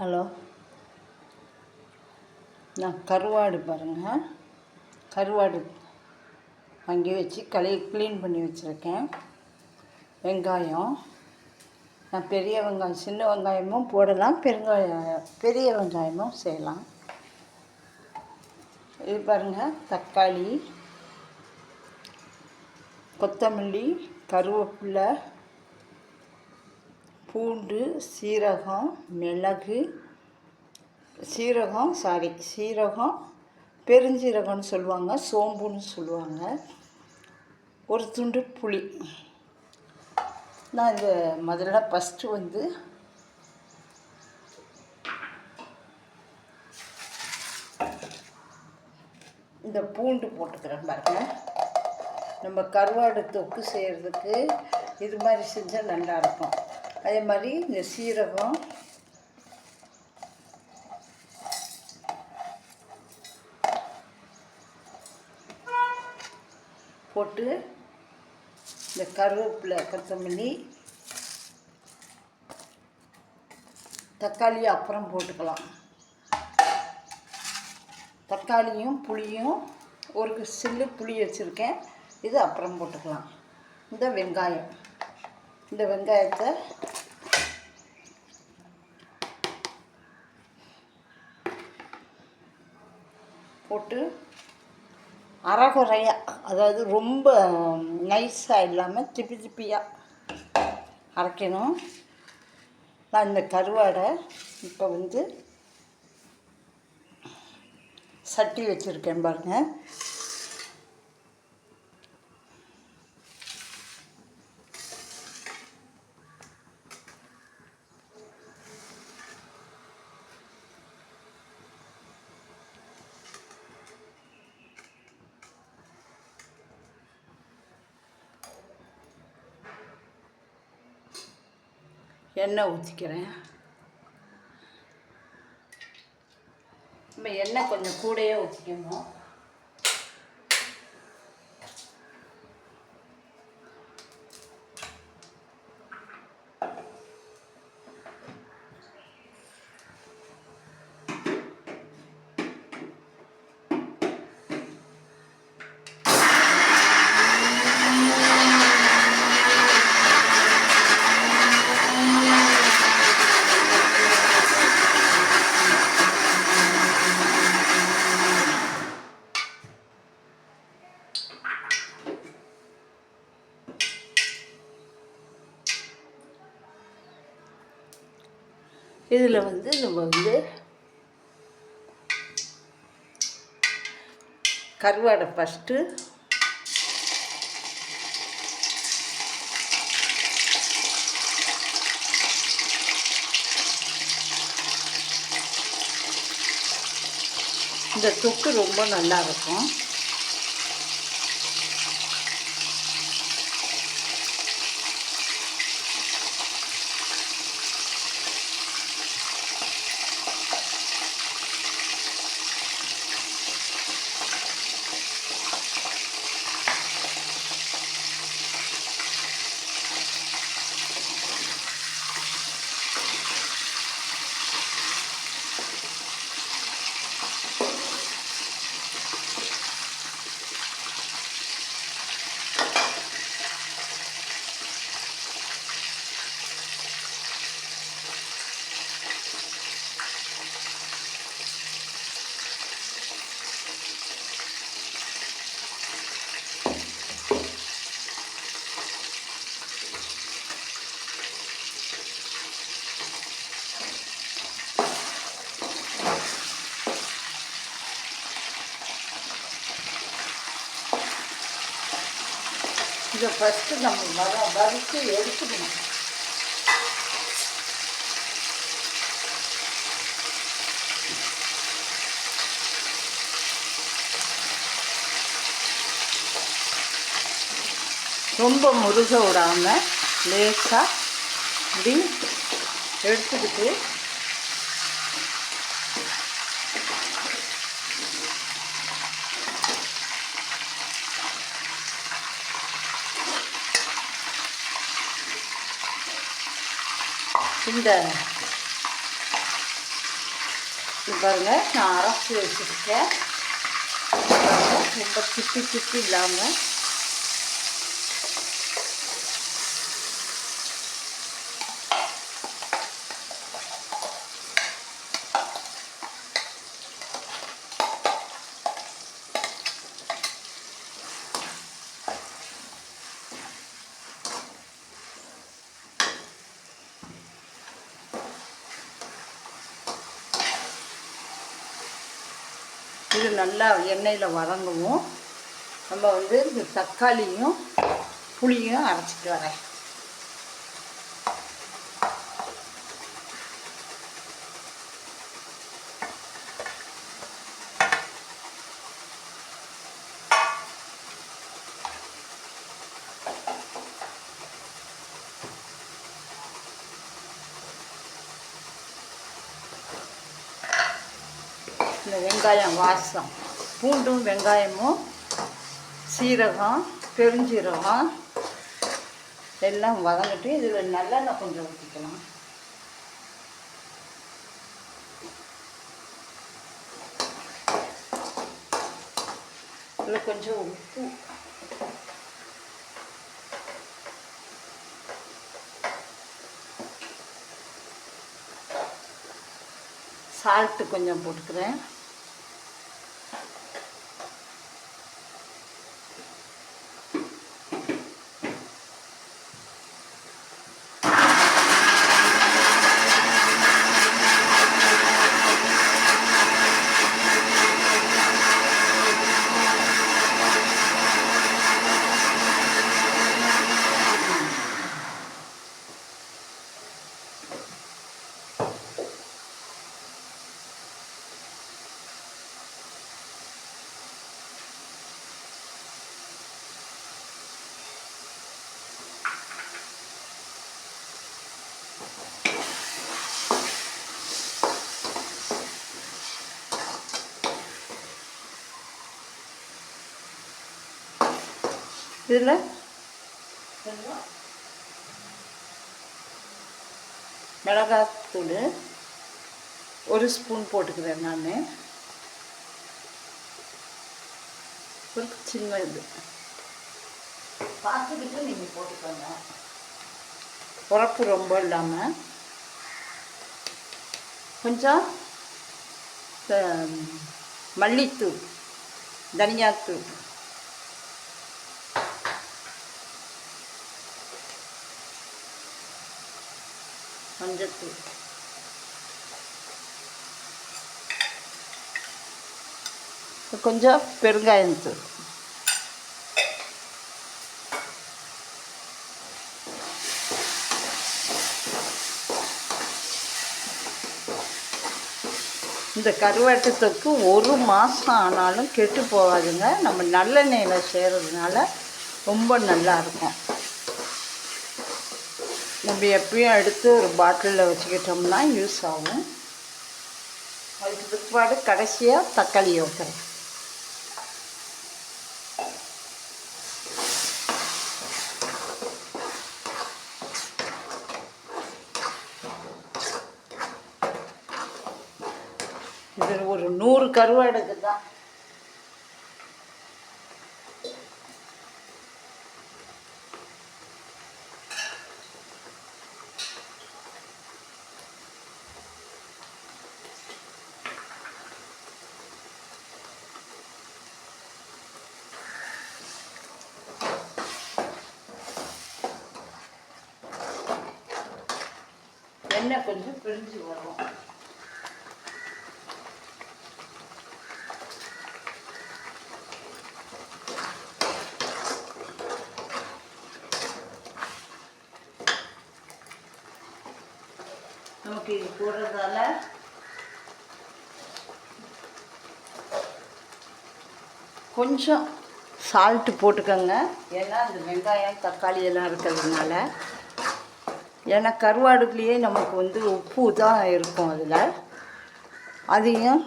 Hello. நான் கருவாடு பாருங்கள் கருவாடு வாங்கி வச்சு கழுவி க்ளீன் பண்ணி வச்சுருக்கேன். வெங்காயம். நான் பெரிய வெங்காயம் சின்ன வெங்காயமும் போடலாம். பெருங்காயம் பெரிய வெங்காயமும் செய்யலாம். இது பாருங்கள் தக்காளி கொத்தமல்லி கருவேப்பிலை பூண்டு சீரகம் மிளகு சீரகம் சாரி சீரகம் பெருஞ்சீரகம்னு சொல்லுவாங்க சோம்புன்னு சொல்லுவாங்க. ஒரு துண்டு புளி. நான் இந்த முதல்ல ஃபஸ்ட்டு வந்து இந்த பூண்டு போட்டுக்கிறேன் பாருங்க. நம்ம கருவாடு தொக்கு செய்கிறதுக்கு இது மாதிரி செஞ்சால் நல்லாயிருக்கும் அதே மாதிரி இந்த சீரகம். போட்டு இந்த கருவேப்பிலை கொத்தமல்லி தக்காளி அப்புறம் போட்டுக்கலாம். தக்காளியும் புளியும் ஒரு சில்லு புளி வச்சுருக்கேன். இது அப்புறம் போட்டுக்கலாம். இந்த வெங்காயம். இந்த வெங்காயத்தை. போட்டு அரைகுறையாக அதாவது ரொம்ப நைஸாக இல்லாமல் திப்பி திப்பியாக அரைக்கணும். நான் இந்த கருவாடை இப்போ வந்து சட்டி வச்சுருக்கேன் பாருங்கள் எண்ணெய் ஊற்றிக்கிறேன் நம்ம எண்ணெய் கொஞ்சம் கூடையே ஊற்றிக்கணும் இதில் வந்து நம்ம வந்து கருவாடை ஃபஸ்ட்டு இந்த தொக்கு ரொம்ப நல்லா இதை ஃபஸ்ட்டு நம்ம வர வறுத்து எடுத்துக்கணும். ரொம்ப முருக விடாமல் லேசாக இப்படி எடுத்துக்கிட்டு இந்த பாருங்க நான் அரைச்சி வச்சுருக்கேன். ரொம்ப திப்பி திப்பி இல்லாமல் இது நல்லா எண்ணெயில் வதங்கவும். நம்ம வந்து இந்த தக்காளியும் புளியும் அரைச்சிட்டு வரேன். இந்த வெங்காயம் வாசம். பூண்டும் வெங்காயமும் சீரகம் பெருஞ்சீரகம் எல்லாம் வதங்கிட்டு இதில் நல்லெண்ணெய் கொஞ்சம் ஊற்றிக்கலாம். இதில் கொஞ்சம் உப்பு. சால்ட்டு கொஞ்சம் போட்டுக்கிறேன். இதில்? மிளகாத்தூள் ஒரு ஸ்பூன் போட்டுக்கிறேன் நான். ஒரு சின்ன இது. பார்த்துக்கிட்டு நீங்கள் போட்டுக்கோங்க. உரப்பு ரொம்ப இல்லாமல் கொஞ்சம் மல்லித்தூள் தனியாத்தூள். மஞ்சத்தூள் கொஞ்சம் பெருங்காயத்தூள் இந்த கருவாட்டத்துக்கு ஒரு மாதம் ஆனாலும் கெட்டு போகாதுங்க. நம்ம நல்லெண்ணெயில் செய்கிறதுனால ரொம்ப நல்லா இருக்கும். நம்ம எப்பயும் எடுத்து ஒரு பாட்டிலில் வச்சுக்கிட்டோம்னா யூஸ் ஆகும். அதுக்கு பிற்பாடு கடைசியாக தக்காளி வைக்கிறேன் இது ஒரு நூறு கருவாடுக்கு தான் எண்ணெய் கொஞ்சம் பிரிஞ்சு வரும். நமக்கு இது போடுறதால கொஞ்சம் சால்ட்டு போட்டுக்கோங்க. ஏன்னா அந்த வெங்காயம் தக்காளி எல்லாம் இருக்கிறதுனால ஏன்னா கருவாடுலேயே நமக்கு வந்து உப்பு தான் இருக்கும் அதில். அதையும்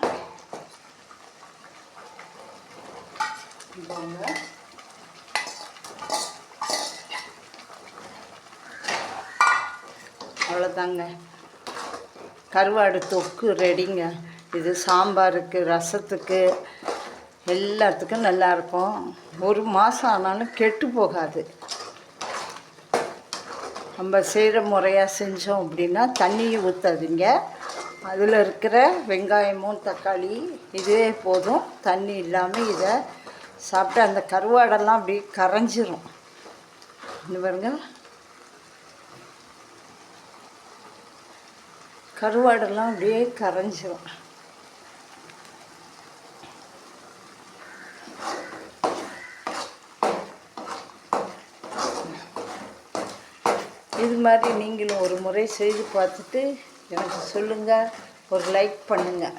அவ்வளோதாங்க கருவாடு தொக்கு ரெடிங்க. இது சாம்பாருக்கு ரசத்துக்கு எல்லாத்துக்கும் நல்லாயிருக்கும் ஒரு மாதம் ஆனாலும் கெட்டு போகாது. நம்ம செய்கிற முறையாக செஞ்சோம் அப்படின்னா தண்ணியை ஊற்றாதீங்க அதில் இருக்கிற வெங்காயமும் தக்காளி இதுவே போதும். தண்ணி இல்லாமல் இதை சாப்பிட்டு அந்த கருவாடெல்லாம் அப்படியே கரைஞ்சிரும். இந்த பாருங்க. கருவாடெல்லாம் அப்படியே கரைஞ்சிரும் இது மாதிரி நீங்களும் ஒரு முறை செய்து பார்த்துட்டு எனக்கு சொல்லுங்கள் ஒரு லைக் பண்ணுங்கள்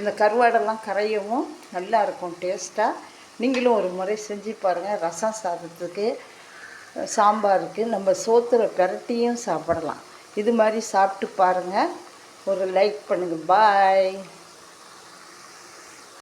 இந்த கருவாடெல்லாம் கரையவும் நல்லா இருக்கும் டேஸ்ட்டாக நீங்களும் ஒரு முறை செஞ்சு பாருங்கள் ரசம் சாதத்துக்கு சாம்பாருக்கு நம்ம சோத்துல பிரட்டியும் சாப்பிடலாம். இது மாதிரி சாப்பிட்டு பாருங்கள் ஒரு லைக் பண்ணுங்கள் பாய்